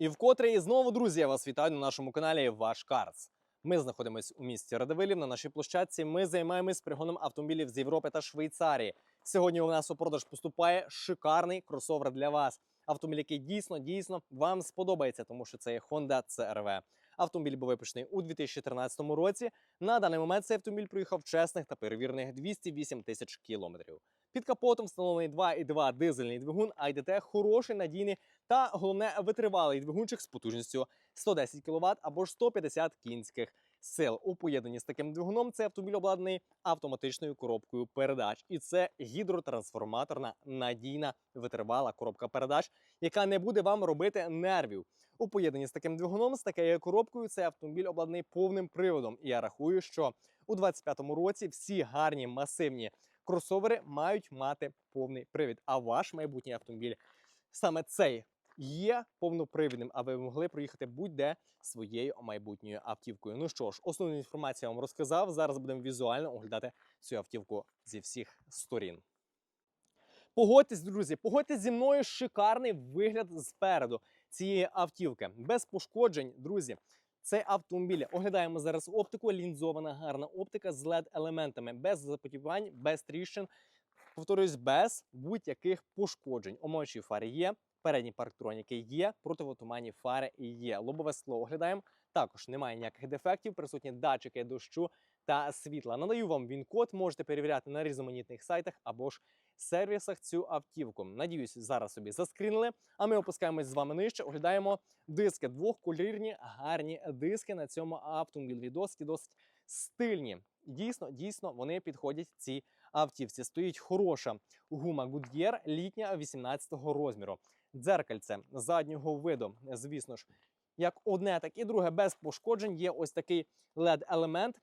І вкотре і знову, друзі, я вас вітаю на нашому каналі Ваш Карс. Ми знаходимося у місті Радивилів. На нашій площадці ми займаємось пригоном автомобілів з Європи та Швейцарії. Сьогодні у нас у продаж поступає шикарний кросовер для вас. Автомобіль, який дійсно дійсно вам сподобається, тому що це є Honda CR-V. Автомобіль був випущений у 2013 році. На даний момент цей автомобіль проїхав чесних та перевірених 208 тисяч кілометрів. Під капотом встановлений 2,2 дизельний двигун, IDT хороший, надійний та головне витривалий двигунчик з потужністю 110 кВт або ж 150 кінських сил. У поєднанні з таким двигуном цей автомобіль обладнаний автоматичною коробкою передач, і це гідротрансформаторна надійна витривала коробка передач, яка не буде вам робити нервів. У поєднанні з таким двигуном, з такою коробкою, цей автомобіль обладнаний повним приводом. І я рахую, що у 25-му році всі гарні масивні кросовери мають мати повний привід. А ваш майбутній автомобіль саме цей є повнопривідним, аби ви могли проїхати будь-де своєю майбутньою автівкою. Ну що ж, основну інформацію я вам розказав. Зараз будемо візуально оглядати цю автівку зі всіх сторін. Погодьтесь, друзі, погодьтесь зі мною шикарний вигляд спереду цієї автівки. Без пошкоджень, друзі. Цей автомобіль оглядаємо зараз оптику, лінзована гарна оптика з led елементами без запотівань, без тріщин. Повторюсь, без будь-яких пошкоджень. Омочі фари є, передні парктроніки є, противотуманні фари є. Лобове скло оглядаємо. Також немає ніяких дефектів, присутні датчики дощу та світла. Надаю вам він-код, можете перевіряти на різноманітних сайтах або ж сервісах цю автівку. Надіюсь, зараз собі заскрінили. А ми опускаємось з вами нижче. Оглядаємо диски. Двохколірні гарні диски на цьому автомобілі. Досить досить стильні. Дійсно, дійсно, вони підходять цій автівці. Стоїть хороша гума Goodyear, літня 18-го розміру. Дзеркальце заднього виду, звісно ж, як одне, так і друге без пошкоджень. Є ось такий led елемент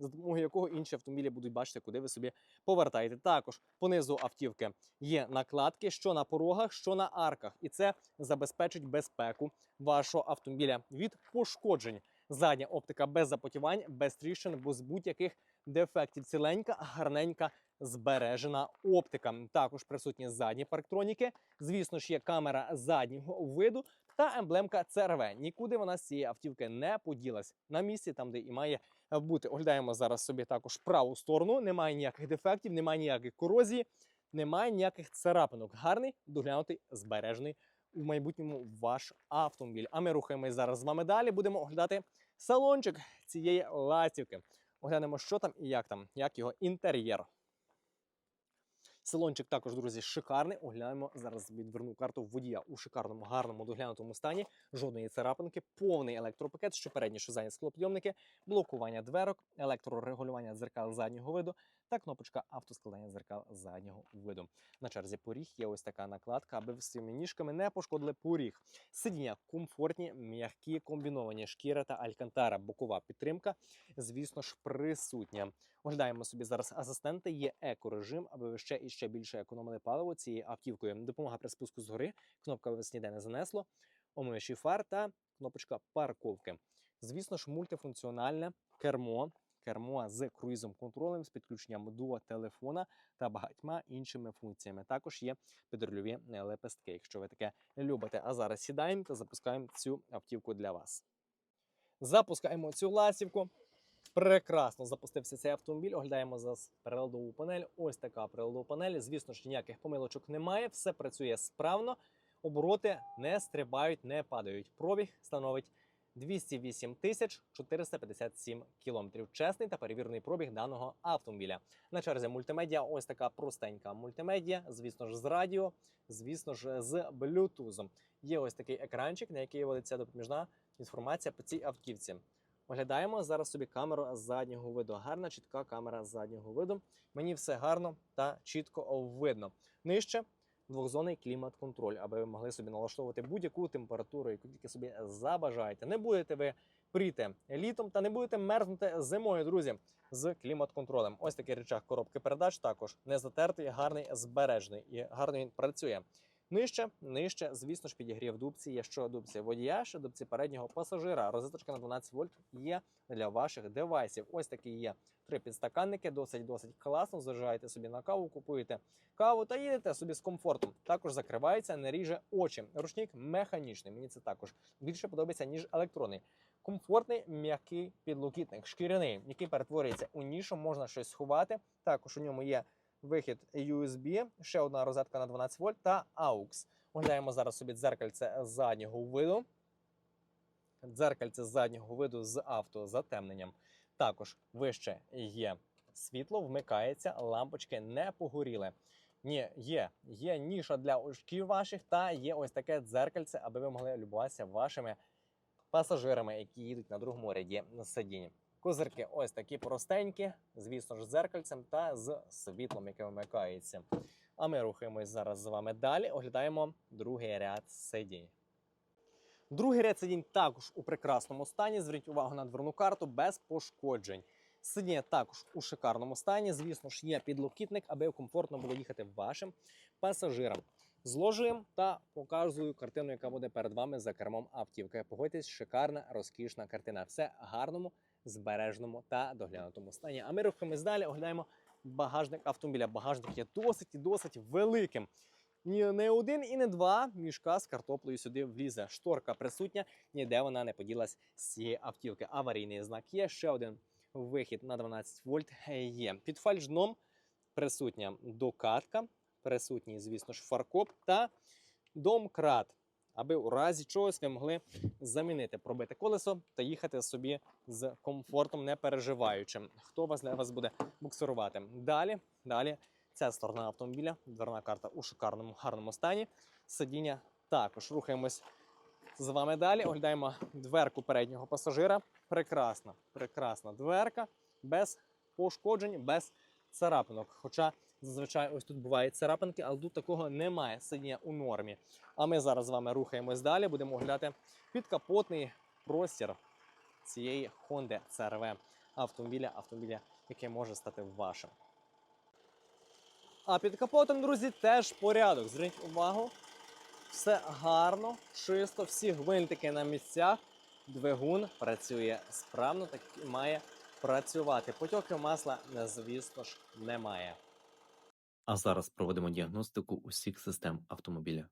за допомогою якого інші автомобілі будуть бачити, куди ви собі повертаєте. Також понизу автівки є накладки, що на порогах, що на арках, і це забезпечить безпеку вашого автомобіля від пошкоджень. Задня оптика без запотівань, без тріщин, без будь-яких дефектів. Ціленька, гарненька, збережена оптика. Також присутні задні парктроніки. Звісно ж, є камера заднього виду та емблемка CRV. Нікуди вона з цієї автівки не поділась на місці, там де і має бути. Оглядаємо зараз собі також праву сторону. Немає ніяких дефектів, немає ніяких корозії, немає ніяких царапинок. Гарний, доглянутий, збережений у майбутньому ваш автомобіль. А ми рухаємось зараз з вами далі. Будемо оглядати салончик цієї ластівки. Оглянемо, що там і як там, як його інтер'єр. Салончик також, друзі, шикарний. Оглянемо зараз відверну карту водія у шикарному, гарному доглянутому стані. Жодної царапинки, повний електропакет, що передні, що задні склопйомники, блокування дверок, електрорегулювання дзеркал заднього виду та кнопочка автоскладання дзеркал заднього виду. На черзі поріг є ось така накладка, аби ви своїми ніжками не пошкодили поріг. Сидіння комфортні, м'які, комбіновані шкіра та алькантара, бокова підтримка, звісно ж, присутня. Оглядаємо собі зараз асистенти. Є екорежим, аби ви ще і ще більше економили паливо цією автівкою. Допомога при спуску згори, кнопка вас ніде не занесло, омиючий фар та кнопочка парковки. Звісно ж, мультифункціональне кермо. Кермо з круїзом контролем, з підключенням до телефона та багатьма іншими функціями. Також є підрульові лепестки, якщо ви таке любите. А зараз сідаємо та запускаємо цю автівку для вас. Запускаємо цю ластівку. Прекрасно запустився цей автомобіль. Оглядаємо зараз приладову панель. Ось така приладова панель. Звісно ж, ніяких помилочок немає. Все працює справно. Обороти не стрибають, не падають. Пробіг становить 208 тисяч 457 кілометрів. Чесний та перевірений пробіг даного автомобіля. На черзі мультимедіа. Ось така простенька мультимедіа. Звісно ж, з радіо, звісно ж, з блютузом. Є ось такий екранчик, на який ведеться допоміжна інформація по цій автівці. Оглядаємо зараз собі камеру заднього виду. Гарна, чітка камера заднього виду. Мені все гарно та чітко видно. Нижче двохзонний клімат-контроль, аби ви могли собі налаштовувати будь-яку температуру, яку тільки собі забажаєте. Не будете ви пріти літом та не будете мерзнути зимою, друзі, з клімат-контролем. Ось такий речах коробки передач також не затертий, гарний, збережний і гарно він працює. Нижче, нижче, звісно ж, підігрів дубці. Є що дубці водія, що дубці переднього пасажира. Розеточка на 12 вольт є для ваших девайсів. Ось такі є три підстаканники, досить досить класно. Заряджаєте собі на каву, купуєте каву та їдете собі з комфортом. Також закривається, не ріже очі. Ручник механічний. Мені це також більше подобається, ніж електронний. Комфортний м'який підлокітник, шкіряний, який перетворюється у нішу, можна щось сховати. Також у ньому є вихід USB, ще одна розетка на 12 вольт та AUX. Оглядаємо зараз собі дзеркальце заднього виду. Дзеркальце заднього виду з автозатемненням. Також вище є світло, вмикається, лампочки не погоріли. Ні, є, є ніша для очків ваших, та є ось таке дзеркальце, аби ви могли любуватися вашими пасажирами, які їдуть на другому ряді на сидінні. Козирки ось такі простенькі, звісно ж, з дзеркальцем та з світлом, яке вмикається. А ми рухаємось зараз з вами далі. Оглядаємо другий ряд сидінь. Другий ряд сидінь також у прекрасному стані. Зверніть увагу на дверну карту без пошкоджень. Сидіння також у шикарному стані. Звісно ж, є підлокітник, аби комфортно було їхати вашим пасажирам. Зложуємо та показую картину, яка буде перед вами за кермом автівки. Погодьтесь, шикарна, розкішна картина. Все гарному, збережному та доглянутому стані. А ми рухаємось далі, оглядаємо багажник автомобіля. Багажник є досить і досить великим. Не один і не два мішка з картоплею сюди влізе. Шторка присутня, ніде вона не поділась з цієї автівки. Аварійний знак є. Ще один вихід на 12 вольт є. Під фальшдном присутня докатка, присутній, звісно ж, фаркоп та домкрат, аби у разі чогось ви могли замінити пробите колесо та їхати собі з комфортом, не переживаючи, хто вас для вас буде буксирувати. Далі, далі, ця сторона автомобіля, дверна карта у шикарному гарному стані. Сидіння також рухаємось з вами далі. Оглядаємо дверку переднього пасажира. Прекрасна, прекрасна дверка, без пошкоджень, без царапинок. Хоча зазвичай ось тут бувають царапинки, але тут такого немає. Сидіння у нормі. А ми зараз з вами рухаємось далі. Будемо оглядати підкапотний простір цієї Honda CRV автомобіля, автомобіля, який може стати вашим. А під капотом, друзі, теж порядок. Зверніть увагу. Все гарно, чисто, всі гвинтики на місцях. Двигун працює справно, так і має працювати. Потьоки масла, звісно ж, немає. А зараз проводимо діагностику усіх систем автомобіля.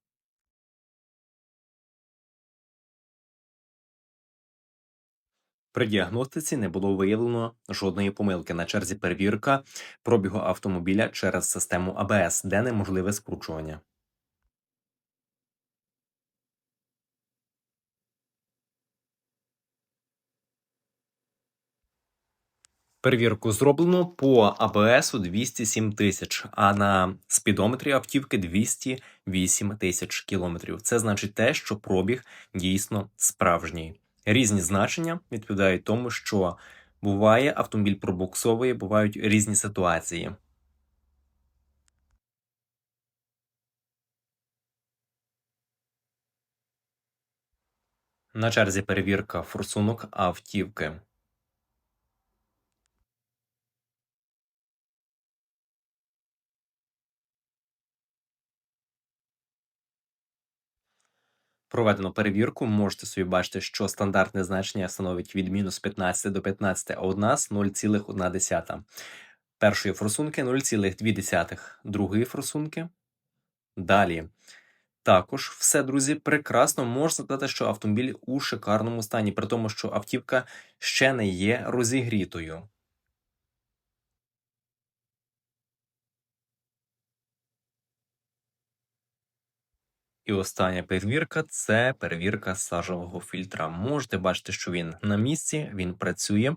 При діагностиці не було виявлено жодної помилки. На черзі перевірка пробігу автомобіля через систему АБС, де неможливе скручування. Перевірку зроблено по АБС 207 тисяч, а на спідометрі автівки 208 тисяч кілометрів. Це значить те, що пробіг дійсно справжній. Різні значення відповідають тому, що буває автомобіль пробуксовує, бувають різні ситуації. На черзі перевірка форсунок автівки. Проведено перевірку. Можете собі бачити, що стандартне значення становить від мінус 15 до 15, а у нас 0,1. Першої форсунки 0,2. Другої форсунки. Далі. Також все, друзі, прекрасно. Можна сказати, що автомобіль у шикарному стані, при тому, що автівка ще не є розігрітою. І остання перевірка це перевірка сажового фільтра. Можете бачити, що він на місці, він працює.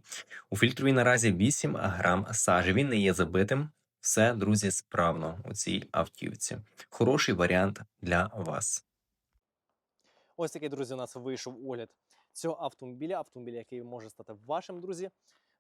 У фільтрові наразі 8 грам сажі. Він не є забитим. Все, друзі, справно у цій автівці. Хороший варіант для вас. Ось такий, друзі, у нас вийшов огляд цього автомобіля, автомобіля, який може стати вашим, друзі.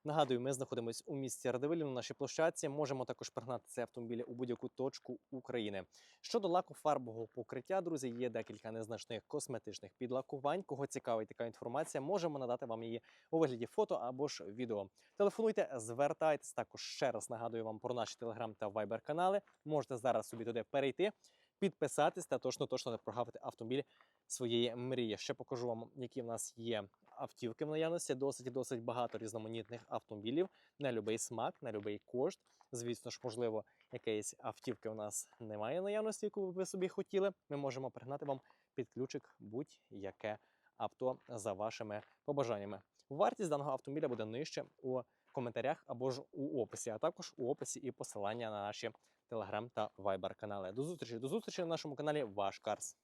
Нагадую, ми знаходимося у місті Радивилів на нашій площадці. Можемо також пригнати цей автомобіль у будь-яку точку України. Щодо лаку фарбового покриття, друзі, є декілька незначних косметичних підлакувань. Кого цікавить така інформація, можемо надати вам її у вигляді фото або ж відео. Телефонуйте, звертайтесь. Також ще раз нагадую вам про наші телеграм та вайбер канали. Можете зараз собі туди перейти. підписатись та точно точно не прогавити автомобіль своєї мрії. Ще покажу вам, які в нас є автівки в наявності. Досить і досить багато різноманітних автомобілів на будь-який смак, на будь-який кошт. Звісно ж, можливо, якоїсь автівки у нас немає наявності, яку ви собі хотіли. Ми можемо пригнати вам під ключик будь-яке авто за вашими побажаннями. Вартість даного автомобіля буде нижче у коментарях або ж у описі, а також у описі і посилання на наші телеграм та вайбер канали. До зустрічі, до зустрічі на нашому каналі Ваш Карс.